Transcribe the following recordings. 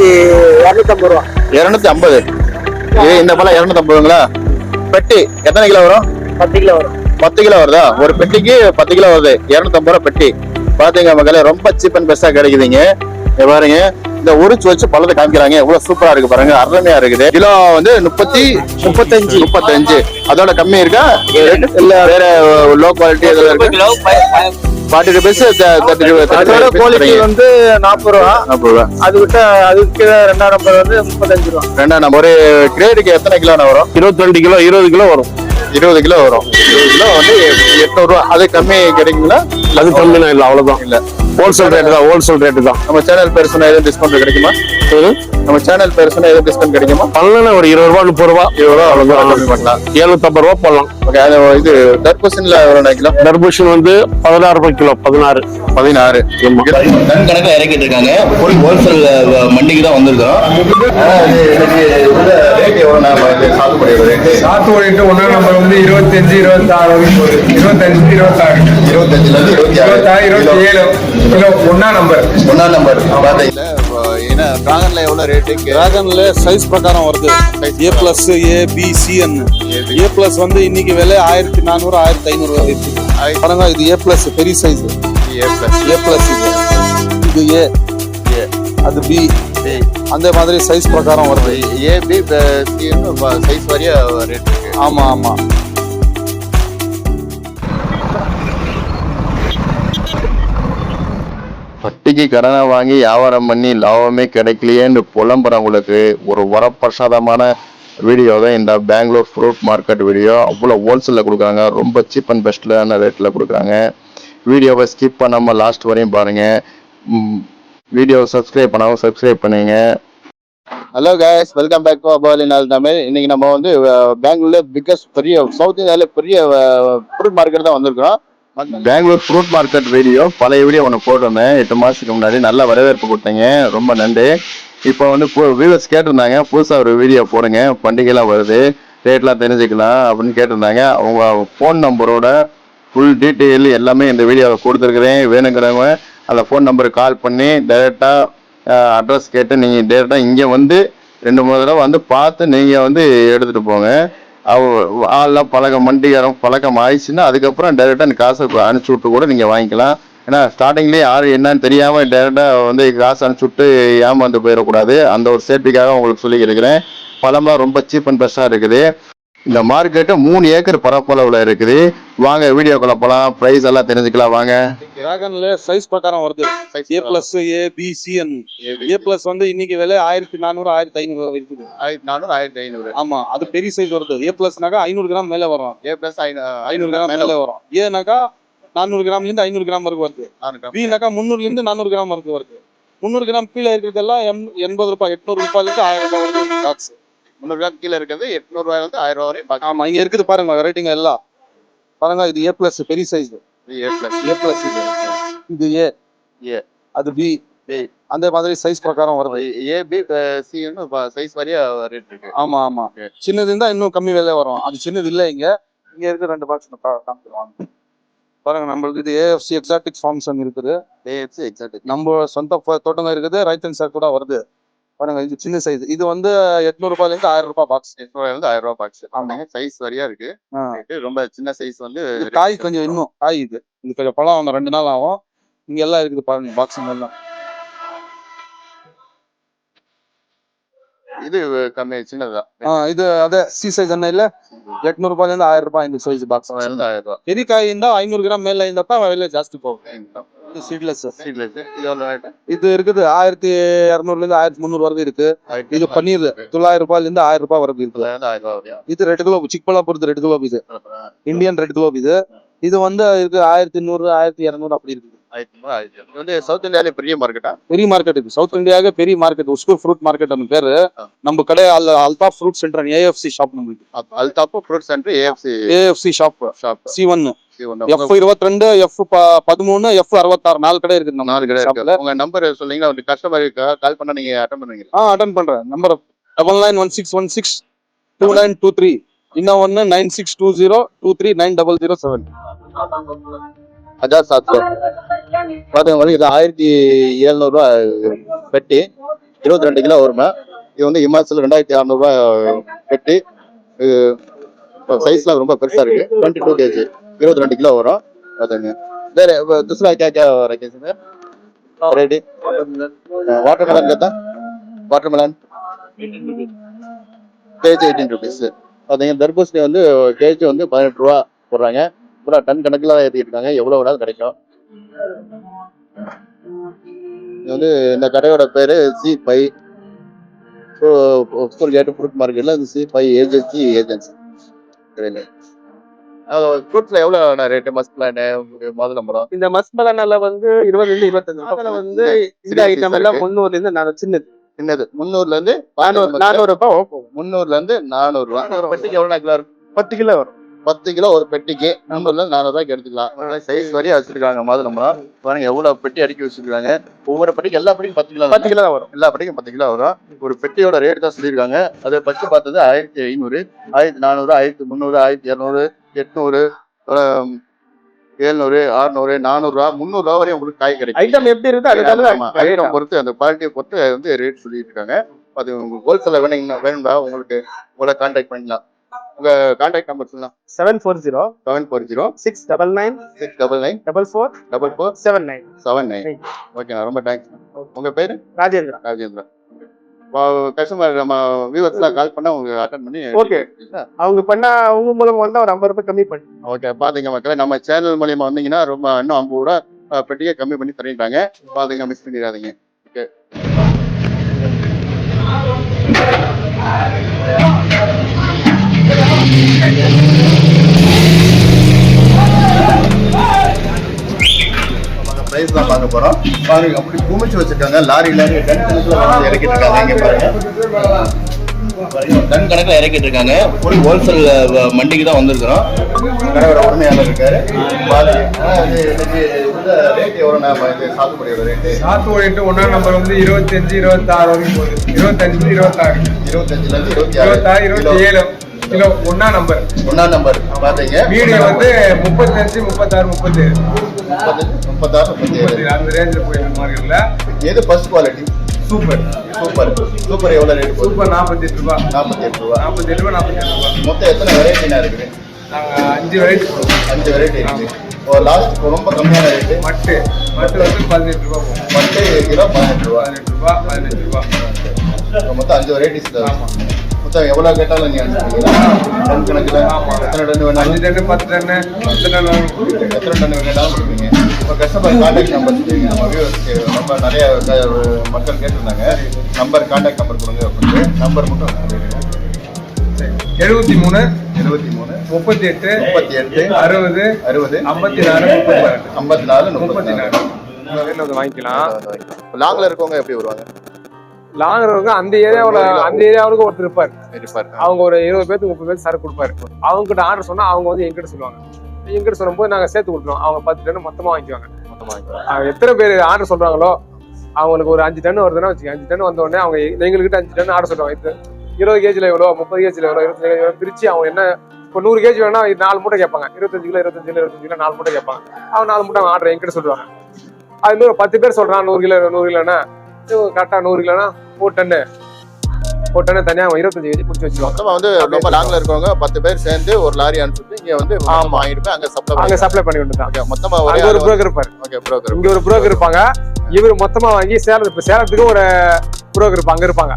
ஆயிரத்தி இரநூத்தம்பது ரூபா. இருநூத்தி ஐம்பது. இது இந்த பழம் இருநூத்தி ஐம்பதுங்களா பெட்டி எத்தனை கிலோ வரும்? பத்து கிலோ வரும். பத்து கிலோ வருதா? ஒரு பெட்டிக்கு பத்து கிலோ வருது. இருநூத்தி ஐம்பது ரூபா பெட்டி. பாத்தீங்க மக்களே ரொம்ப சீப் அண்ட் பெஸ்டா கிடைக்குதுங்க. பாருங்க. இந்த உரிச்சு வச்சு பழத்தை காமிக்கிறாங்க. எவ்வளவு சூப்பரா இருக்கு பாருங்க. அருமையா இருக்குது. கிலோ வந்து முப்பத்தி முப்பத்தஞ்சு. முப்பத்தஞ்சு. அதோட கம்மி இருக்கா? இல்ல வேற லோ குவாலிட்டி இருக்கு? ஃபார்ட்டி ருபீஸ் அதோட குவாலிட்டி வந்து நாற்பது ரூபா. நாற்பது ரூபா. அது விட்டா அதுக்கு கீழே ரெண்டாம் நம்பர் வந்து முப்பத்தஞ்சு ரூபா. ரெண்டாம் நம்ம ஒரு கிரேடுக்கு எத்தனை கிலோ வரும்? இருபத்தி ரெண்டு கிலோ இருபது கிலோ வரும். இருபது கிலோ வரும். இருபது கிலோ வந்து எட்நூறு ரூபா. அது கம்மி கிடைக்குங்களா அது கம்மினா இல்லை அவ்வளவுதான். இல்ல. ஹோல்சேல் ரேட்டு தான் ஹோல்சேல் ரேட்டு தான். நம்ம சேனல் பேர் சொன்னா எதுவும் டிஸ்கவுண்ட் கிடைக்குமா? நம்ம சேனல் பேர் சொன்னா எதுவும் டிஸ்கவுண்ட் கிடைக்குமா? பண்ணலன்னா ஒரு இருபது ரூபா முப்பது ரூபா இருபது ரூபா அவ்வளவுதான். கம்மி பண்ணலாம். எழுநூத்தம்பது ரூபா போடலாம் ஓகே அது இது தர்பூசணில எவ்வளோ கிலோ? தர்பூஷன் வந்து பதினாறு ரூபாய் கிலோ பதினாறு. பதினாறு. டன் கணக்கில் இறக்கிட்டு இருக்காங்க. போய் ஹோல்சேல் மண்டிக்கு தான் வந்திருக்கோம் சாத்துக்குடிட்டு ஒன்றாம் நம்பர் வந்து இருபத்தஞ்சு இருபத்தாறு இருபத்தஞ்சு இருபத்தாறு. இருபத்தஞ்சுல இருந்து இருபத்தி ஏழு நம்பர் நம்பர் பார்த்தீங்களா டிராகன்ல எவ்வளோ ரேட்டு டிராகன்ல சைஸ் பிரகாரம் வருது. A plus A B CN A plus வந்து இன்னைக்கு விலை ஆயிரத்தி நானூறு ஆயிரத்தி ஐநூறு இருக்கு. பாருங்க இது ஏ பிளஸ் பெரிய size A plus A plus இது. இது ஏ ஏ அது பி அந்த மாதிரி சைஸ் பிரகாரம் வருது. ஏபி சைஸ் வரைய ரேட் இருக்கு. ஆமா ஆமா. வட்டிக்கு கடனை வாங்கி வியாபாரம் பண்ணி லாபமே கிடைக்கலையேன்னு புலம்புறவங்களுக்கு ஒரு வரப்பிரசாதமான வீடியோ தான் இந்த பெங்களூர் ஃப்ரூட் மார்க்கெட் வீடியோ அவ்வளோ ஹோல்சேலில் கொடுக்குறாங்க. ரொம்ப சீப் அண்ட் பெஸ்ட்லான ரேட்டில் கொடுக்குறாங்க. வீடியோவை ஸ்கிப் பண்ணாமல் லாஸ்ட் வரையும் பாருங்கள் வீடியோவை சப்ஸ்கிரைப் பண்ணாமல் சப்ஸ்கிரைப் பண்ணுங்க. Hello guys welcome back to அபாலி நாள் தமிழ் இன்னைக்கு நம்ம வந்து பெங்களூர்ல பிக்கஸ்ட் பெரிய சவுத் இந்தியாவில பெரிய ஃப்ரூட் மார்க்கெட் தான் வந்திருக்கிறோம். பெங்களூர் ஃப்ரூட் மார்க்கெட் வீடியோ பழைய வீடியோ ஒன்று போட்டிருந்தேன். எட்டு மாதத்துக்கு முன்னாடி நல்ல வரவேற்பு கொடுத்தீங்க. ரொம்ப நன்றி. இப்போ வந்து வியூவர்ஸ் கேட்டிருந்தாங்க. புதுசாக ஒரு வீடியோ போடுங்க. பண்டிகைலாம் வருது. ரேட்லாம் தெரிஞ்சுக்கலாம் அப்படின்னு கேட்டிருந்தாங்க. அவங்க ஃபோன் நம்பரோட ஃபுல் டீட்டெயில் எல்லாமே இந்த வீடியோவை கொடுத்துருக்குறேன். வேணுங்கிறவங்க அந்த ஃபோன் நம்பருக்கு கால் பண்ணி டைரெக்டாக அட்ரஸ் கேட்டு நீங்கள் டேரெக்டாக இங்கே வந்து ரெண்டு மூணு தடவை வந்து பார்த்து நீங்கள் வந்து எடுத்துகிட்டு போங்க. ஆள்லாம் பழக்கம் மண்டிகாரம் பழக்கம் ஆயிடுச்சுன்னா அதுக்கப்புறம் டைரெக்டாக அந்த காசை அனுப்பிச்சி விட்டு கூட நீங்கள் வாங்கிக்கலாம். ஏன்னா ஸ்டார்டிங்லேயே யார் என்னன்னு தெரியாமல் டைரெக்டாக வந்து காசு அனுப்பிச்சி விட்டு ஏமாந்து போயிடக்கூடாது. அந்த ஒரு சேஃப்டிக்காக உங்களுக்கு சொல்லிக்கிறேன் பழம்லாம் ரொம்ப சீப் அண்ட் பெஸ்ட்டாக இருக்குது. இந்த மார்க்கெட்டு மூணு ஏக்கர் பரப்பளவில் இருக்குது. வாங்க வீடியோக்குள்ள போகலாம் ப்ரைஸ் எல்லாம் தெரிஞ்சுக்கலாம். வாங்க. டிராகன்ல சைஸ் பிரகாரம் வருது. A plus A B CN A plus வந்து இன்னைக்கு விலை ஆயிரத்தி நானூறு ஆயிரத்தி ஐநூறு இருக்குது. ஆயிரத்தி நானூறு ஆயிரத்தி ஐநூறு. ஆமா அது பெரிய சைஸ் வருது. ஏ பிளஸ்னாக்கா ஐநூறு கிராம் மேல வரும். ஏ பிளஸ் ஐநூறு கிராம் மேல வரும். ஏனாக்கா நானூறு கிராம்ல இருந்து ஐநூறு கிராம் வரைக்கும் வருது. பினாக்கா முந்நூறுல இருந்து நானூறு கிராம் வரைக்கும் வருது. முந்நூறு கிராம் கீழே இருக்கிறதெல்லாம் எண்பது ரூபாய் எட்நூறு ரூபாயில இருந்து ஆயிரம் ரூபாய் வரைக்கும் பாக்ஸ் முந்நூறு கிராம் கீழே இருக்கிறது எட்நூறு ரூபாயிலிருந்து ஆயிரம் ரூபாய் வரை ஆமா இங்க இருக்குது பாருங்க வெரைட்டிங்க எல்லாம். பாருங்க இது ஏ பிளஸ் பெரிய size A plus A plus இது. இது ஏ ஏ. அது பி அந்த மாதிரி சைஸ் பிரகாரம் வருது. ஏ பி சி சைஸ் வரைய ரேட் இருக்கு. ஆமா ஆமா. சின்னது இருந்தா இன்னும் கம்மி விலை வரும். அது சின்னது இல்ல இங்க. இங்க இருக்க ரெண்டு பாக்ஸ் காமிச்சிருவாங்க. பாருங்க நம்மளுக்கு இது ஏஎஃப்சி எக்ஸாட்டிக் ஃபார்ம்ஸ் இருக்குது. ஏஎஃப்சி எக்ஸாக்ட் நம்ம சொந்த ப- தோட்டங்க இருக்குது. ரைட் ஹேண்ட் சைட் கூட வருது. பாருங்க இது சின்ன சைஸ் இது வந்து எட்நூறு ரூபாயில இருந்து ஆயிரம் ரூபாய் பாக்ஸ் எட்நூறுலேருந்து ஆயிரம் ரூபாய் பாக்ஸ் ஆமா. சைஸ் வரையா இருக்கு. ரொம்ப சின்ன சைஸ் வந்து காய் கொஞ்சம் இன்னும் காய் இது. இது கொஞ்சம் பழம் ஆகும் ரெண்டு நாள் ஆகும். இங்க எல்லாம் இருக்குது பாருங்க பாக்ஸுங்க எல்லாம். இது கம்மி சின்னதுதான் ஆ, இது அதே சி சைஸ் என்ன இல்ல? எட்நூறு ரூபாயில இருந்து ஆயிரம் ரூபாய் இந்த சைஸ் பாக்ஸ் இருந்து ஆயிரம் ரூபாய். பெரிய காய் இருந்தா ஐநூறு கிராம் மேல இருந்தா விலை ஜாஸ்தி போகும். இது சீட்லெஸ் Seedless. இது இருக்குது ஆயிரத்தி இரநூறுல இருந்து ஆயிரத்தி முந்நூறு வரைக்கும் இருக்கு. இது பன்னீர் தொள்ளாயிரம் ரூபாயில இருந்து ஆயிரம் ரூபாய் வரைக்கும் இருக்கு? இது ரெட் குலோப் சிக்பலா பொறுத்து ரெட் குலோப் இது. இந்தியன் ரெட் குலோப் இது. இது வந்து இருக்கு ஆயிரத்தி நூறு ஆயிரத்தி இரநூறு அப்படி இருக்குது வந்து சவுத் இந்தியாவிலே பெரிய மார்க்கெட்டா பெரிய மார்க்கெட் இது. சவுத் இந்தியாவுக்கு பெரிய மார்க்கெட் உஸ்கூர் ஃப்ரூட் மார்க்கெட் பேரு. நம்ம கடை அல் Altaf fruit centre AFC shop நம்மளுக்கு Altaf fruit centre AFC AFC shop shop C one F இருபத்தி ரெண்டு எஃப் பதிமூணு எஃப் அறுபத்தாறு. நாலு கடை இருக்குது நம்ம நாலு கடை. இருக்கு. உங்க நம்பர் சொன்னீங்கன்னா ஒரு கஸ்டமருக்கு கால் பண்ணா நீங்க அட்டன் பண்ணுவீங்க ஆ அட்டன் பண்றேன். Number double nine one six one six two nine two three இன்னும் ஒன்று nine six two zero two three nine double zero seven சாத்சோ பாத்துங்க வந்து இது ஆயிரத்தி எழுநூறுவா பெட்டி. இருபத்தி ரெண்டு கிலோ வருமா இது வந்து இமாச்சல் ரெண்டாயிரத்தி அறநூறுபா பெட்டி. சைஸ்லாம் ரொம்ப பெருசா இருக்கு. டுவெண்ட்டி டூ கேஜி இருபத்தி ரெண்டு கிலோ வரும். அதுங்க. வேற துசுரா கேக்கா ரைக்கேசுங்க ரெடி. வாட்டர் மெலன் கேத்தா watermelon KG eighteen rupees அதுங்க தர்பூசணி வந்து கேஜி வந்து பதினெட்டு ரூபா போடுறாங்க. பூரா டன் கணக்கில் தான் ஏற்றிருக்காங்க எவ்வளோ வேணாலும் கிடைக்கும். இது வந்து இந்த கடையோட பேர் C by so school gate fruit மார்க்கெட்டில் சி பை ஏஜென்சி ஏஜென்சி சரிங்களா? ஃப்ரூட்ஸ்ல எவ்வளோ ரேட்டு மஸ்க்லானு மாதுளம்பரம் இந்த மஸ்மலானால வந்து இருபதுல இருந்து இருபத்தஞ்சு அதுல வந்து இந்த ஐட்டம் எல்லாம். முந்நூறுல இருந்து நான் சின்னது. சின்னது. முந்நூறுல இருந்து நானூறு நானூறு ரூபாய் முந்நூறுல இருந்து நானூறு ரூபா பெட்டிக்கு எவ்வளோ கிலோ இருக்கும் பத்து கிலோ வரும். பத்து கிலோ ஒரு பெட்டிக்கு நம்பர்ல நானூறு ரூபாய்க்கு எடுத்துக்கலாம் சைஸ் வரையா வச்சிருக்காங்க மாதுளம்பழம். பாருங்க எவ்வளவு பெட்டி அடுக்கி வச்சிருக்காங்க. ஒவ்வொரு பெட்டிக்கு எல்லா பெட்டிக்கும் பத்து கிலோ பத்து கிலோ வரும். எல்லா பெட்டிக்கும் பத்து கிலோ வரும். ஒரு பெட்டியோட ரேட் தான் சொல்லியிருக்காங்க. அது பச்சு பார்த்தது ஆயிரத்தி ஐநூறு ஆயிரத்தி நானூறு ஆயிரத்தி முந்நூறு ஆயிரத்தி இரநூறு எட்நூறு ஏழ்நூறு அறுநூறு நானூறுரூவா முந்நூறுரூவா வரையும் உங்களுக்கு காய் கிடைக்கும். ஐட்டம் எப்படி இருக்கோ ஆமா, ஐட்டம் பொறுத்து அந்த குவாலிட்டியை பொறுத்து வந்து ரேட் சொல்லிட்டு இருக்காங்க அது உங்களுக்கு ஹோல்சேல வேணுங்கன்னா வேணும்டா உங்களுக்கு உங்களை கான்டாக்ட் பண்ணலாம். உங்க கான்டாக்ட் நம்பர் சொல்லலாம் seven four zero seven four zero six double nine six double nine double four double four seven nine seven nine ஓகேண்ணா ரொம்ப தேங்க்ஸ் உங்க பேரு? ராஜேந்திரா ராஜேந்திரா கஸ்டமர் நம்ம வியூவர்ஸ்லாம் கால் பண்ணா உங்களுக்கு அட்டன் பண்ணி Okay. அவங்க பண்ணா அவங்க மூலமா வந்தா ஒரு ஐம்பது ரூபாய் கம்மி பண்ணி. ஓகே மக்களே நம்ம சேனல் மூலியமா வந்தீங்கன்னா ரொம்ப இன்னும் ஐம்பது ரூபா பெட்டியே கம்மி பண்ணி தரீங்க பாத்துங்க மிஸ் பண்ணிடாதீங்க. ஓகே. பிரைஸ் தான் பார்க்க போறோம். பாருங்க அப்படி குமிச்சு வச்சிருக்காங்க. லாரி லாரி டன் கணக்குல வந்து இறக்கிட்டு இருக்காங்க. இங்க பாருங்க. டன் கணக்கில் இறக்கிட்டு இருக்காங்க. ஃபுல் ஹோல்சேல் மண்டிக்கு தான் வந்திருக்கிறோம். கடையோட உரிமையாளர் இருக்காரு. இன்னைக்கு இந்த ரேட் இது சாத்துக்குடியோட ரேட்டு சாத்துக்குடி ஒன்னாம் நம்பர் வந்து இருபத்தஞ்சு இருபத்தாறு வரைக்கும் போகுது. இருபத்தஞ்சு இருபத்தாறு. இருபத்தஞ்சுல இருந்து இருபத்தி ஆறு. இருபத்தி ஏழு. கிலோ ஒன்னாம் நம்பர். ஒன்னாம் நம்பர். பாத்தீங்க? மீடியம் வந்து முப்பத்தஞ்சு முப்பத்தாறு முப்பத்தேழு. முப்பத்தாறு முப்பத்தேழு. அந்த ரேஞ்சில் போயிருக்கு மார்க்கெட்ல எது first quality super. Super. Super எவ்வளவு ரேட் சூப்பர் நாற்பத்தி எட்டு ரூபா. நாற்பத்தி எட்டு ரூபா. நாற்பத்தி எட்டு ரூபா நாற்பத்தி எட்டு ரூபா. மொத்தம் எத்தனை வெரைட்டினா இருக்குது? நாங்கள் அஞ்சு வெரைட்டி போடுவோம். அஞ்சு வெரைட்டி இருக்கு ஒரு லாஸ்ட் ரொம்ப கம்மியான ரேட்டு மட்டு. மட்டு வந்து பதினெட்டு ரூபா போகும். பத்து கிலோ பதினெட்டு ரூபா. பதினெட்டு ரூபா பதினஞ்சு ரூபா. மொத்தம் அஞ்சு வெரைட்டிஸ் ஆமா. மொத்தம் எவ்வளவு கேட்டாலும் நீங்க அனுப்புவீங்களா டன் கணக்குல. எத்தனை டன் அஞ்சு வேணாலும் பத்து டன்னு பத்து எத்தனை டன் கேட்டாலும் கொடுப்பீங்க. இப்போ கஸ்டமர் கான்டாக்ட் நம்பர் சொல்லுவீங்க நம்ம வியூவர்ஸ்க்கு ரொம்ப நிறைய மக்கள் கேட்டிருந்தாங்க. நம்பர் கான்டாக்ட் நம்பர் கொடுங்க. அப்படின்னு நம்பர் மட்டும் எழுபத்தி மூணு இருபத்தி மூணு முப்பத்தி எட்டு முப்பத்தி எட்டு அறுபது அறுபது ஐம்பத்தி நாலு முப்பத்தி நாலு. ஐம்பத்தி நாலு முப்பத்தி நாலு. வாங்கிக்கலாம். லாங்ல இருக்கவங்க எப்படி வருவாங்க? லாங்குறவங்க அந்த ஏரியாவுல அந்த ஏரியாவுக்கு ஒருத்தர் இருப்பார். இருப்பார். அவங்க ஒரு இருபது பேருக்கு முப்பது பேருக்கு சரக்கு கொடுப்பாரு. அவங்க கிட்ட ஆர்டர் சொன்னா அவங்க வந்து எங்கிட்ட சொல்லுவாங்க. எங்கிட்ட சொல்லும்போது நாங்க சேர்த்து கொடுத்துருவோம். அவங்க பத்து டன் மொத்தமா வாங்கிக்குவாங்க. அவங்க எத்தனை பேர் ஆர்டர் சொல்றாங்களோ அவங்களுக்கு ஒரு அஞ்சு டன் வருதுன்னா வச்சுக்க அஞ்சு டன் வந்த உடனே அவங்க எங்ககிட்ட அஞ்சு டன் ஆர்டர் சொல்லுவாங்க. இருபது கேஜில எவ்வளோ முப்பது கேஜில எவ்வளோ இருபத்தஞ்சு கேஜி எவ்வளோ பிரிச்சு அவங்க என்ன இப்போ நூறு கேஜி வேணா நாலு மூட்டை கேட்பாங்க. இருபத்தஞ்சு கிலோ இருபத்தஞ்சு கிலோ இருபத்தஞ்சு கிலோ நாலு மூட்டை கேட்பாங்க. அவங்க நாலு மூட்டை ஆர்டர் எங்கிட்ட சொல்லுவாங்க. அது மாதிரி ஒரு பத்து பேர் சொல்றான் நூறு கிலோ நூறு கிலோனா கரெக்டாக நூறு கிலோனா ஒரு டன்னு ஒரு டன்னு தனியாக இருபத்தஞ்சு கேஜி பிடிச்சி வச்சிருவாங்க மொத்தமா வந்து ரொம்ப லாங்ல இருக்கவங்க பத்து பேர் சேர்ந்து ஒரு லாரி அனுப்பிச்சு இங்க வந்து. வாங்கிட்டு போய் அங்க சப்ளை அங்க சப்ளை பண்ணி ஓகே மொத்தமா ஒரே புரோக்கர் இருப்பாரு. ஓகே ப்ரோக்கர் இங்க ஒரு புரோக்கர் இருப்பாங்க. இவர் மொத்தமா வாங்கி சேலம் இப்ப சேலத்துக்கு ஒரு புரோக்கர் இருப்பாங்க அங்க இருப்பாங்க.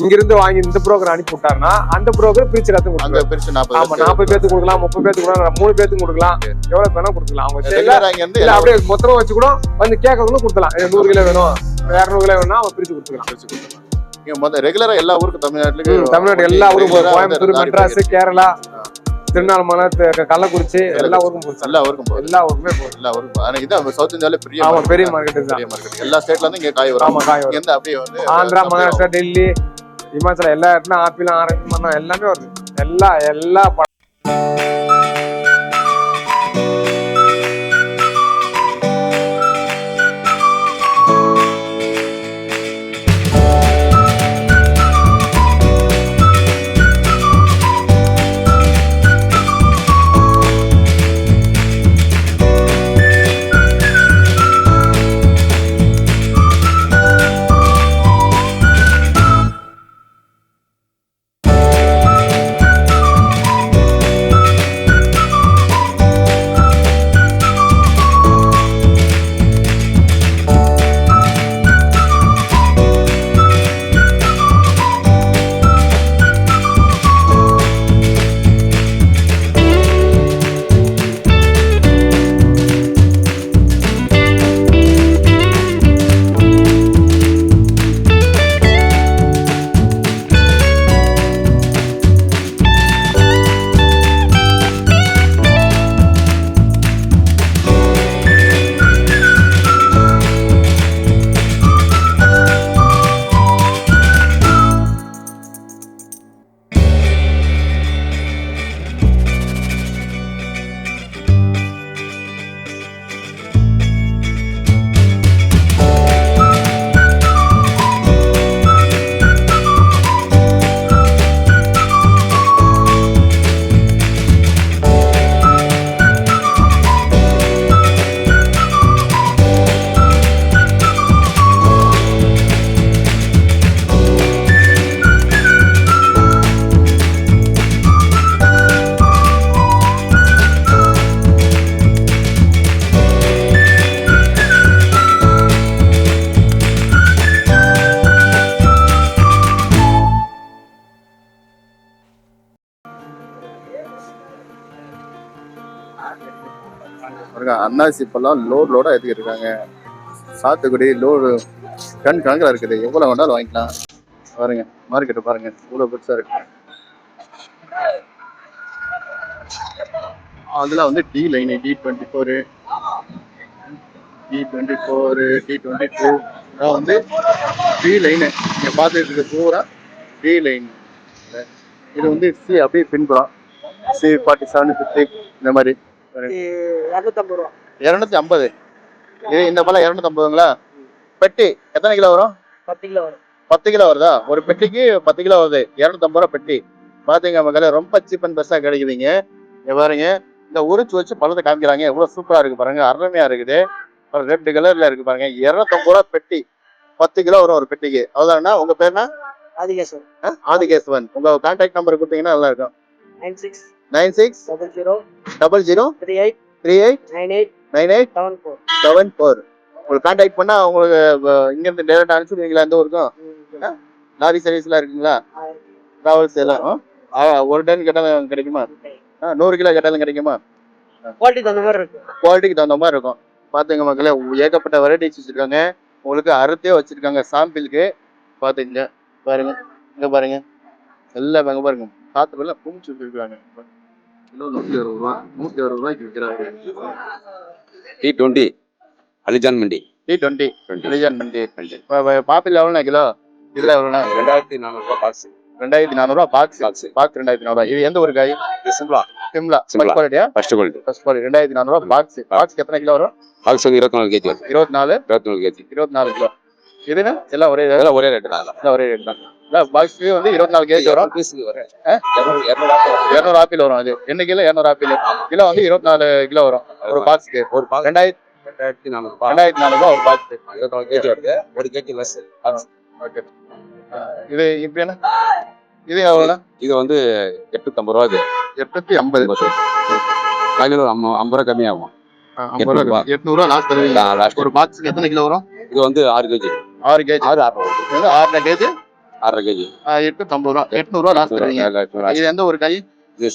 இங்க இருந்து வாங்கி இந்த புரோக்கர் அனுப்பி விட்டாருன்னா அந்த புரோக்கர் பிரிச்சு எல்லாத்துக்கும் அங்க பிரிச்சு ஆமா நாற்பது நாற்பது பேத்துக்கு கொடுக்கலாம் முப்பது பேத்துக்கு கொடுக்கலாம் மூணு பேத்துக்கு கொடுக்கலாம். எவ்வளவு வேணா கொடுக்கலாம் அவங்க இல்ல அப்படியே மொத்தமா வச்சு கூட வந்து கேட்கறவங்களும் கொடுக்கலாம் நூறு கிலோ வேணும் இரநூறு கிலோ வேணும்னா அவங்க பிரிச்சு கொடுத்துக்கலாம். பிரிச்சு கொடுத்துருவாங்க. ரெகுலரா எல்லா ஊருக்கும் தமிழ்நாட்டுல ம், தமிழ்நாடு எல்லா ஊருக்கும் கோயம்புத்தூர் மெட்ராஸ் கேரளா திருவண்ணாமலை கள்ளக்குறிச்சி எல்லா ஊருக்கும் எல்லா ஊருக்கும் எல்லா ஊருக்குமே போகுது. எல்லா ஊருக்கும் ஆனா இது சவுத் இந்தியாவில பெரிய பெரிய. மார்க்கெட் பெரிய மார்க்கெட் எல்லா ஸ்டேட்ல இருந்து இங்க காய் வரும். ஆமா காய் வரும். அப்படியே வந்து ஆந்திரா மகாராஷ்டிரா டெல்லி இமாச்சலம் எல்லா இடத்துலயும் ஆப்பிள் ஆரஞ்சு மண்ணம் எல்லாமே வருது. எல்லா எல்லா அன்னாசி இப்பெல்லாம் லோடு லோடா ஏற்றிக்கிட்டு இருக்காங்க. சாத்துக்குடி லோடு கண் கணக்கில் இருக்குது. எவ்வளோ வேணாலும் வாங்கிக்கலாம். பாருங்க மார்க்கெட்டு பாருங்க இவ்வளோ பெருசாக இருக்கு. அதில் வந்து T line T twenty four T twenty four T twenty two அதான் வந்து டி லைனு நீங்கள் பார்த்துட்டு இருக்க பூரா டி லைன் இது வந்து சி அப்படியே பின்புறம். சி ஃபார்ட்டி செவன் ஃபிஃப்டி இந்த மாதிரி. இரநூத்தம்பது ரூபா. இரநூத்தி ஐம்பது. இது இந்த பழம் இரநூத்தி ஐம்பதுங்களா பெட்டி எத்தனை கிலோ வரும்? பத்து கிலோ வரும். பத்து கிலோ வருதா? ஒரு பெட்டிக்கு பத்து கிலோ வருது. இரநூத்தம்பது ரூபா பெட்டி. பாத்தீங்க மக்களே ரொம்ப சீப் அண்ட் பெஸ்ட்டாக கிடைக்குதுங்க. பாருங்க. இந்த உரிச்சு வச்சு பழத்தை காமிக்கிறாங்க. எவ்வளவு சூப்பரா இருக்கு பாருங்க. அருமையா இருக்குது. ரெட் கலர்ல இருக்கு பாருங்க. இரநூத்தம்பது ரூபா பெட்டி. பத்து கிலோ வரும் ஒரு பெட்டிக்கு. அவ்வளோதானா உங்க பேர்னா அதிகேசன் ஆ? ஆதிகேசவன். உங்க கான்டாக்ட் நம்பர் கொடுத்தீங்கன்னா நல்லா இருக்கும். Nine six nine six double zero double zero three eight three eight nine eight nine eight seven four seven four உங்களுக்கு கான்டாக்ட் பண்ணா உங்களுக்கு அஹ், இங்க இருந்து டேரக்ட் அனுப்பிச்சுடுவீங்களா எந்த ஊருக்கும்? லாரி சர்வீஸ்லாம் இருக்குங்களா? டிராவல்ஸ் எல்லாம். ஆ, ஒரு டன் கேட்டாலும் கிடைக்குமா? நூறு கிலோ கேட்டாலும் கிடைக்குமா? குவாலிட்டி தகுந்த மாதிரி குவாலிட்டிக்கு தகுந்த மாதிரி இருக்கும். பாத்துங்க மக்களே ஏகப்பட்ட வெரைட்டிஸ் வச்சிருக்காங்க. உங்களுக்கு அறுத்தே வச்சிருக்காங்க சாம்பிளுக்கு பாத்துங்க பாருங்க. இங்க பாருங்க. எல்லாம் அங்க பாருங்க. காத்து வச்சிருக்காங்க. கிலோ நூத்தி அறுபது ரூபா நூத்தி அறுபது ரூபாய்க்கு விற்கிறாங்க டி டுவெண்ட்டி அலிஜான் மண்டி டி டுவெண்ட்டி ரிஜன் பண்ணி பாப்பில் எவ்வளோண்ணா கிலோ? இதுல எவ்வளோண்ணா ரெண்டாயிரத்தி நானூறுபா பாக்ஸ். ரெண்டாயிரத்தி நானூறுவா பாக்ஸ். பாக்ஸ். பாக்ஸ் ரெண்டாயிரத்தி நானூறுவா இது எந்த ஒரு காய் சிம்லா. சிம்லா. ஃபர்ஸ்ட் குவாலிட்டியா ஃபர்ஸ்ட் குவாலிட்டி ஃபர்ஸ்ட் குவாலிட்டி ரெண்டாயிரத்தி நானூறுவா பாக்ஸ். பாக்ஸ் எத்தனை கிலோ வரும்? பாக்ஸ் வந்து இருபத்தி நாலு கேஜி இருபத்தி நாலு? இருபத்தி நாலு கேஜி. இருபத்தி நாலு கிலோ. இதுனா? எல்லாம் ஒரே இதெல்லாம் ஒரே ரேட்டு தான். ஒரே ரேட் தான். பாக்ஸ்க்கு வந்து இருபத்தி நாலு கேஜி வரும் பீஸுக்கு வர ஆ? இரநூறு ஆப்பிள் வரும். அது. என்ன கிலோ? இரநூறு ஆப்பிள். கிலோ வந்து இருபத்தி நாலு கிலோ வரும். ஒரு பாக்ஸ்க்கு. ஒரு ரெண்டாயிரத்தி ரெண்டாயிரத்தி நானூறுபா ரெண்டாயிரத்தி நானூறுபா ஒரு பாக்ஸ் இருபத்தி நாலு கேஜி வருது. ஒரு கேஜி லெஸ் ஓகே இது இப்படி என்ன? இது எவ்வளோண்ணா இது வந்து எட்நூத்தம்பது ரூபா இது. எட்நூத்தி ஐம்பது கையில் ஒரு ஐம்பது ரூபா கம்மியாகும். எட்நூறுவா லாஸ்ட் ஒரு பாக்ஸுக்கு எத்தனை கிலோ வரும்? இது வந்து ஆறு கேஜி ஆறு கேஜி. ஆறு ஆறு. ஆறரை கேஜி? ஆறரை கேஜி. எட்நூத்தி ஐம்பது ரூபா. எட்நூறுவா லாஸ்ட் தருவீங்க இது எந்த ஒரு காய்? இது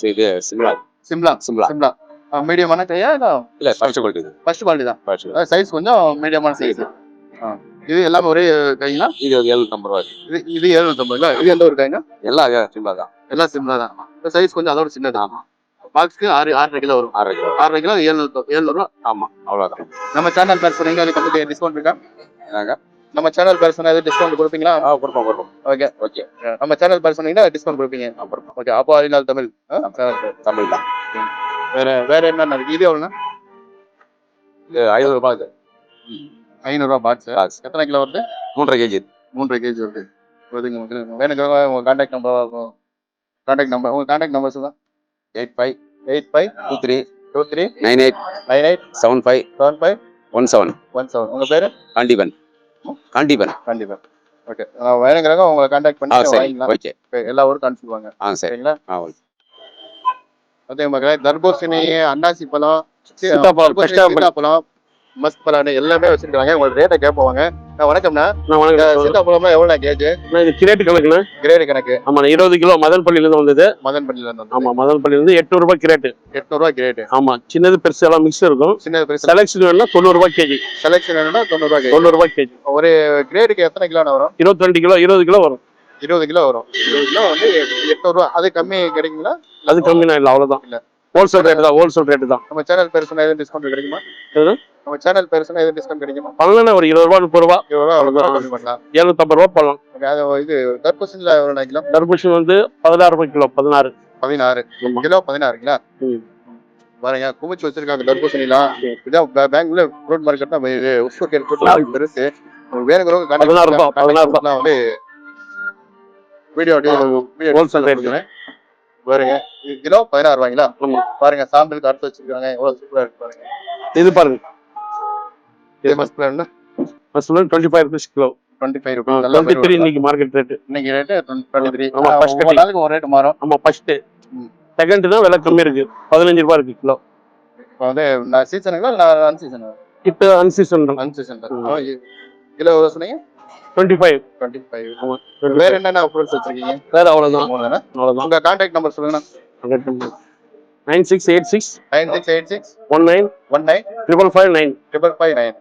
சிம்லா. சிம்லா. சிம்லா. சிம்லா. மீடியமான கையா இல்ல? இல்ல ஃபர்ஸ்ட் குவாலிட்டி ஃபர்ஸ்ட் குவாலிட்டி தான். சைஸ் கொஞ்சம் மீடியமான சைஸ் இது எல்லாமே ஒரே கைங்களா இது எழுநூத்தம்பது ரூபா. இது இது எழுநூத்தம்பதுங்களா? இது எந்த ஒரு கைங்க எல்லாம் அதே சிம்லா தான். எல்லாம் சிம்லா தான். சைஸ் கொஞ்சம் அதோட சின்னது. பாக்ஸ்க்கு ஆறு ஆறரை கிலோ வரும். ஆறரை கிலோ. ஆறரை கிலோ எழுநூறு எழுநூறுவா ஆமா அவ்வளவுதான். நம்ம சேனல் பேர் சொன்னீங்க அதுக்கு டிஸ்கவுண்ட் இருக்கா? நம்ம சேனல் பேர் சொன்னா டிஸ்கவுண்ட் கொடுப்பீங்களா? ஆ கொடுப்போம் கொடுப்போம். ஓகே ஓகே நம்ம சேனல் பேர் சொன்னீங்கன்னா டிஸ்கவுண்ட் கொடுப்பீங்க. ஓகே அப்போ அறிநாள் தமிழ். தமிழ் தான். வேற வேற என்ன இருக்கு? இது எவ்வளோண்ணா? இது ஐநூறு ரூபாய் இது. ஐநூறுரூவா பாக்ஸ் பாக்ஸ் எத்தனை கிலோ வருது? மூன்றரை கேஜி மூன்றரை கேஜி வருது. வருதுங்க உங்களுக்கு வேணுங்கிறவங்க உங்க கான்டாக்ட் நம்பர் கான்டாக்ட் நம்பர் உங்க கான்டாக்ட் நம்பர் சொல்லுங்க. Eight five eight five two three two three nine eight nine eight seven five seven five one seven. One seven. உங்க பேரு? காண்டிபன். காண்டிபன் கண்டிப்பா. ஓகே வேணுங்கிறவங்க உங்களை கான்டாக்ட் ஆ பண்ணி வாங்கிக்கலாம். ஓகே எல்லா ஊருக்கும் அனுப்பிச்சுடுவாங்க ஆ சரி. சரிங்களா? ஆ ஓகே. அதே மாதிரி தர்பூசணி அன்னாசி பழம் சீத்தாப்பழம், தர்பூசணி, மஸ்க் பழம் எல்லாமே வச்சிருக்காங்க. உங்களுக்கு ரேட்டை கேட்போங்க வணக்கம்ண்ணா. நான் வணக்கம். சீத்தாப்பழம்லாம் எவ்வளோ கேஜி? நான் இது கிரேட் கணக்குண்ணா. கிரேடு கணக்கு. ஆமா இருபது கிலோ மதன்பள்ளியில இருந்து வந்தது. மதன்பள்ளியில இருந்து ஆமா மதன்பள்ளியில இருந்து எட்நூறு ரூபாய் கிரேட் எட்நூறுவா கிரேடு ஆமா சின்னது பெருசு எல்லாம் மிக்ஸ் இருக்கும். சின்ன பெருசு. செலக்ஷன் வேணும்னா தொண்ணூறு ரூபாய் கேஜி செலெக்ஷன் என்னன்னா தொண்ணூறுவா கேஜி தொண்ணூறு ரூபாய் கேஜி ஒரு கிரேடுக்கு எத்தனை கிலோண்ணா வரும்? இருபத்தி ரெண்டு கிலோ இருபது கிலோ வரும். இருபது கிலோ வரும். இருபது கிலோ வந்து எட்நூறுவா அது கம்மி கிடைக்குங்களா? அது கம்மி இல்லை அவ்வளவுதான். இல்ல. ஹோல்சேல் ரேட்டு தான் ஹோல்சேல் ரேட்டு தான். நம்ம சேனல் பேர் சொன்னா எதுவும் டிஸ்கவுண்ட் கிடைக்குமா? நம்ம சேனல் பேர் சொன்னா எதுவும் டிஸ்கவுண்ட் கிடைக்குமா? பண்ணலன்னா ஒரு இருபது ரூபா முப்பது ரூபா. இருபது ரூபா அவ்வளோ பண்ணலாம் எழுநூத்தம்பது ரூபா அது இது தர்பூசணியில் எவ்வளோ கிலோ? தர்பூசணி வந்து பதினாறு ரூபாய் கிலோ பதினாறு. பதினாறு. கிலோ பதினாறுங்களா. பாருங்க குமிச்சு வச்சிருக்காங்க தர்பூசணிலாம். இதான் பேங்க்ல ஃப்ரூட் மார்க்கெட் தான் உஸ்பூர் கேட் ஃப்ரூட் பெருசு வேணுங்கிறவங்க பதினாறு ரூபாய், பதினாறு ரூபாய். வந்து வீடியோ Wholesale rate. பாருங்க. கிலோ பதினாறு ரூபாய்ங்களா. பாருங்க சாம்பிளுக்கு அறுத்து வச்சிருக்காங்க. எவ்வளவு சூப்பரா இருக்கு பாருங்க. இது பாருங்க. இது muskmelon twenty five rupees kilo. Twenty five twenty three இன்னைக்கு மார்க்கெட் ரேட்டு இன்னைக்கு டுவெண்ட்டி த்ரீ ஆமா, நாளுக்கு ஒரு ரேட் மாறும். ஆமா ஃபர்ஸ்ட். செகண்ட் தான் விலை கம்மி இருக்கு. பதினஞ்சு ரூபாய் இருக்கு கிலோ. இப்போ வந்து சீசனுங்களா நான் அன் சீசன் இப்போ அன்சீசன் அன் சீசன் ம். கிலோ சொன்னீங்க? டுவெண்ட்டி ஃபைவ் டுவெண்ட்டி ஃபைவ் வேற என்னென்ன ஃப்ரூட்ஸ் வச்சிருக்கீங்க? வேற அவ்வளவுதான். மூணு தானே அவ்வளவுதான். உங்க கான்டாக்ட் நம்பர் சொல்லுங்க nine six eight six nine six eight six one nine one nine triple five nine triple five nine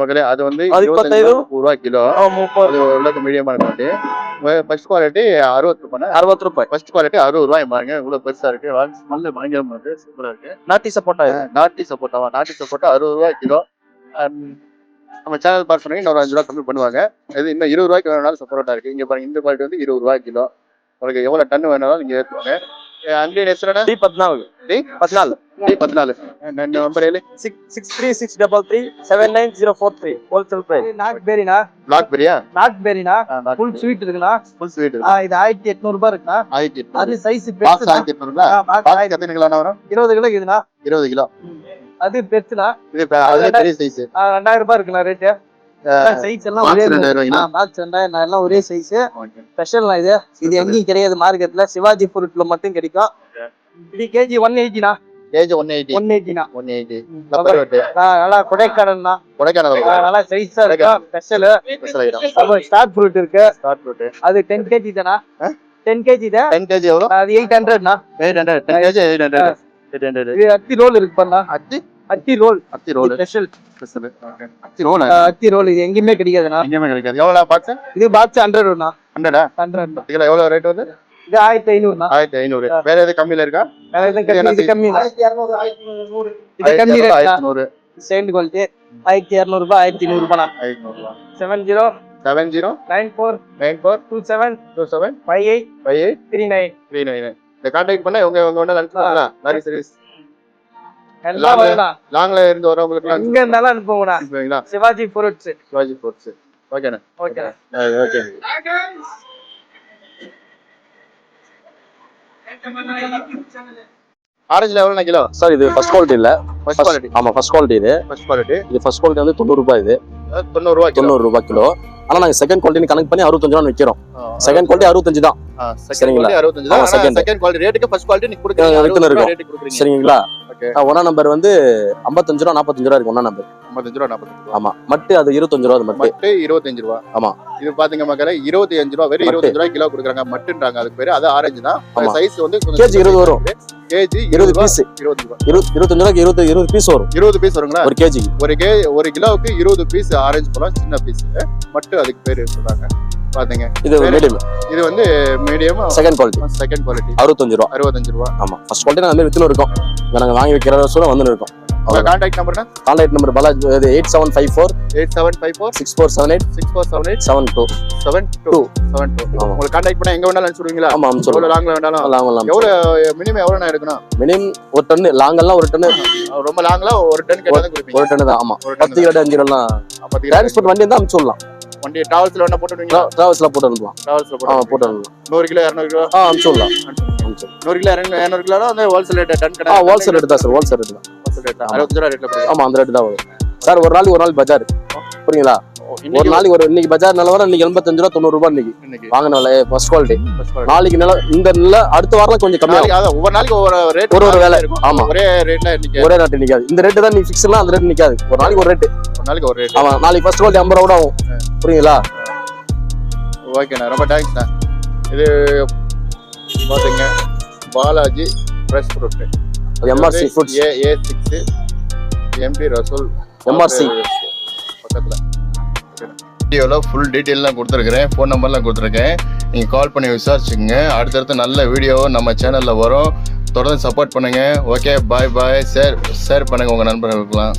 மக்களே அது வந்து. முப்பது. ரூபா கிலோ ஓரளவுக்கு மீடியமான குவாலிட்டி ஃபர்ஸ்ட் குவாலிட்டி அறுபது ரூபாய் அறுபது ரூபாய். ஃபர்ஸ்ட் குவாலிட்டி அறுபது ரூபாய் பாருங்க. இவ்வளவு பெருசா இருக்கு. நல்ல பயங்கரமா இருக்கு. சூப்பரா இருக்கு. நாட்டி சப்போட்டா நாட்டி சப்போட்டாவா நாட்டி சப்போட்டா அறுபது ரூபாய் கிலோ. நம்ம சேனல் பார்த்து சொன்னீங்க இன்னொரு அஞ்சு ரூபா கம்மி பண்ணுவாங்க. இது இன்னும் இருபது ரூபாய்க்கு வேணாலும் சப்போட்டா இருக்கு. இங்க பாருங்க இந்த குவாலிட்டி வந்து இருபது ரூபாய் கிலோ. உங்களுக்கு எவ்வளவு டன் வேணாலும் நீங்க பதினாலு. டி பதினாலு. நம்பர் ஏழு. Six six three six double three seven nine zero four three. Wholesale price not பேரினா பிளாக் பெரியா நாட் பேரினா ஃபுல் ஸ்வீட் இருக்குண்ணா. ஃபுல் ஸ்வீட் இது ஆயிரத்தி எட்நூறு ரூபாய் இருக்குண்ணா. ஆயிரத்தி அது சைஸ் பெருசுண்ணா ஆயிரத்தி கிலோ வரும்? இருபது கிலோ இருக்குதுண்ணா. இருபது கிலோ. அது ஆ, ரெண்டாயிரம் ரூபாய் இருக்குண்ணா ரேட்டு சைஸ் எல்லாம் ஒரே? பாக்ஸ் ரெண்டாயிரம் எல்லாம் ஒரே சைஸ் ஸ்பெஷல்ண்ணா இது. இது எங்கேயும் கிடையாது மார்க்கெட்ல சிவாஜி ஃப்ரூட்ல மட்டும் கிடைக்கும். இது கேஜி ஒன் எயிட்டிண்ணா ஏஜ் ஒன் எயிட்டி ஒன் எயிட்டிண்ணா ஒன் எயிட்டி நல்லா கொடைக்கானல்ண்ணா. கொடைக்கானல் நல்லா சைஸா இருக்கும் ஸ்பெஷல் ஸ்பெஷல் ஐட்டம் அப்புறம் ஸ்டார் ஃப்ரூட் இருக்கு. ஸ்டார்ட் ஃப்ரூட் அது டென் கேஜி தானா? டென் கேஜி தான் டென் கேஜி எவ்வளோ? அது eight ஹண்ட்ரட்ண்ணா eight hundred ten KG eight hundred eight hundred இது அத்தி ரோல் இருக்கு பண்ணா அத்தி? அத்தி ரோல். அத்தி ரோல். ஸ்பெஷல் ஸ்பெஷல் அத்தி ரோல். அத்தி ரோல். இது எங்கேயுமே கிடைக்காதுண்ணா. எங்கேயுமே கிடைக்காது. எவ்வளோ பாக்ஸ் இது பாக்ஸ் ஹண்ட்ரட் ஒண்ணா ஹண்ட்ரடா ஹண்ட்ரட் கிலோ எவ்வளோ ரேட் வருது? இது ஆயிரத்தி ஐநூறுண்ணா. ஆயிரத்தி ஐநூறு. வேற எது கம்மியில இருக்கா? வேற எதுவும் கம்மி இது கம்மி இது கம்மி ரேட் நூறு செகண்ட் குவாலிட்டி ஆயிரத்தி இரநூறு ரூபாய் ஆயிரத்தி நூறு ரூபாய் ஐநூறுவா seven zero seven zero nine four nine four two seven two seven five eight five eight three nine three nine இந்த கான்டாக்ட் பண்ணா உங்க உங்க ஒன்று அனுப்புவாங்களா லாரி சர்வீஸ் எல்லாம் வரலாம் லாங்ல இருந்து வரவங்களுக்கு எங்க இருந்தாலும் அனுப்புவோம்ண்ணா அனுப்புவீங்களா? சிவாஜி ஃப்ரூட்ஸ். சிவாஜி ஃபோர்ஸ் ஓகேண்ணா. ஓகே. ஓகே. ஆரஞ்சுல எவ்வளோ கிலோ? சார் இது ஃபர்ஸ்ட் குவாலிட்டி இல்ல. ஃபர்ஸ்ட் குவாலிட்டி ஆமா ஃபர்ஸ்ட் குவாலிட்டி இது. ஃபர்ஸ்ட் குவாலிட்டி இது ஃபர்ஸ்ட் குவாலிட்டி வந்து தொண்ணூறு ரூபாய் இது. தொண்ணூறு ரூபாய் கிலோ. தொண்ணூறு ரூபாய் கிலோ. ஆனா நாங்க செகண்ட் குவாலிட்டி கணக்கு பண்ணி அறுபத்தஞ்சு ரூபா விற்கிறோம் செகண்ட் குவாலிட்டி அறுபத்தஞ்சு. தான். செகண்ட் சரிங்களா? second. செகண்ட் குவாலிட்டி ரேட்டுக்கு ஃபர்ஸ்ட் குவாலிட்டி கொடுக்குறீங்க. இருக்கோம். சரிங்களா? ஒன்னா நம்பர் வந்து ஐம்பத்தஞ்சு ரூபா நாற்பத்தஞ்சு ரூபா இருக்கு. ஒன்னா நம்பர் ஐம்பத்தஞ்சு ரூபா நாற்பத்தஞ்சு ரூபா. ஆமா. மட்டு அது இருபத்தஞ்சு ரூபா அது மட்டு. இருபத்தஞ்சு ரூபா. ஆமா. இது பாத்தீங்க மக்களே இருபத்தி அஞ்சு ரூபா வெறும். இருபத்தஞ்சு ரூபாய் கிலோ கொடுக்குறாங்க. மட்டுன்றாங்க. அதுக்கு பேரு அது ஆரஞ்சு தான். சைஸ் வந்து கேஜி இருபது வரும். கேஜி இருபது பீஸ். இருபது ரூபா. இருபது இருபத்தஞ்சு ரூபாய்க்கு இருபது இருபது பீஸ் வரும். இருபது பீஸ் வருங்களா? ஒரு கேஜி. ஒரு கே ஒரு கிலோவுக்கு இருபது பீஸ் ஆரஞ்சு பழம் சின்ன பீஸ். மட்டும் அதுக்கு பேரு சொல்றாங்க பாத்தீங்க. இது மீடியம் இது வந்து medium second quality second quality அறுபத்தஞ்சு ரூபா அறுபத்தஞ்சு ரூபா ஆமா ஃபர்ஸ்ட் குவாலிட்டி நாங்கள் வித்துன்னு இருக்கோம். இங்க நாங்க வாங்கி வைக்கிற சூழல் வந்துன்னு இருக்கோம். உங்க contact நம்பர்னா contact number Balaji eight seven five four eight seven five four six four seven eight six four seven eight seven two seven two seven two. உங்களுக்கு கான்டாக்ட் பண்ணா எங்க வேணாலும் அனுப்பிச்சுடுவீங்களா? ஆமா அனுப்பிச்சு எவ்வளவு விடுவோம். லாங்ல வேணாலும். எல்லாம் எவ்வளவு மினிமம் எவ்வளவு நேரம் இருக்கணும் மினிமம் ஒரு டன்னு லாங்கெல்லாம் ஒரு டன்னு ரொம்ப லாங்ல ஒரு டன் கேட்டா தான் கொடுப்பீங்க. ஒரு டன்னு தான் ஆமா. ஒரு பத்து கிலோ அஞ்சு கிலோலாம் டிரான்ஸ்போர்ட் வண்டி இருந்தால் அனுப்பிச்சு விடலாம் வண்டி டிராவல்ஸ்ல வேணா போட்டுருவீங்களா டிராவல்ஸ்ல போட்டு அனுப்பலாம் டிராவல்ஸ்ல ஆ போட்டு போட்டு அனுப்பலாம் நூறு கிலோ இரநூறு கிலோ? ஆ அனுப்பிச்சு விடலாம் அனுப்பிச்சு விடலாம். நூறு கிலோ இரநூறு கிலோ வந்து ஹோல்சேல் ரேட் டன் கடை. ஹோல்சேல் ரேட் தான் சார் ஹோல்சேல் ரேட் தான். அறுபத்தஞ்சு ரூபா ரேட்ல ஆமா அந்த ரேட் தான் வரும். சார் ஒரு நாளைக்கு ஒரு நாள் பஜார். புரியுங்களா? ஒரு நாளைக்கு ஒரு இன்னைக்கு பஜார் நிலவரம் இன்னைக்கு எண்பத்தஞ்சு ரூபா தொண்ணூறு ரூபாய் இன்னைக்கு. இன்னைக்கு. வாங்கின விலை ஃபர்ஸ்ட் குவாலிட்டி. நாளைக்கு நில இந்த நில அடுத்த வாரம் கொஞ்சம் அதான் ஒவ்வொரு நாளைக்கு ஒவ்வொரு ரேட் ஒரு ஒரு வேலை. இருக்கும். ஆமா. ஒரே ரேட்ல ஒரே ரேட்டு நிக்காது. இந்த ரேட்டு தான் நீ ஃபிக்ஸ்லாம் அந்த ரேட் நிக்காது. ஒரு நாளைக்கு ஒரு ரேட்டு ஒரு நாளைக்கு ஒரு ரேட் ஆமா நாளைக்கு ஃபர்ஸ்ட் குவாலிட்டி ஐம்பது ரூபா ஆகும். புரியுங்களா ஓகேண்ணா ரொம்ப தேங்க்ஸ்ண்ணா இது பாத்தீங்க Balaji fresh fruit MRC fruits A A six MP Rasool MRC பக்கத்தில். வீடியோவில் ஃபுல் டீட்டெயிலாம் கொடுத்துருக்குறேன். ஃபோன் நம்பர்லாம் கொடுத்துருக்கேன். நீங்கள் கால் பண்ணி விசாரிச்சுங்க அடுத்தடுத்து நல்ல வீடியோ நம்ம சேனலில் வரும். தொடர்ந்து சப்போர்ட் பண்ணுங்கள் okay bye bye share share பண்ணுங்கள் உங்கள் நண்பர்களுக்கெல்லாம்.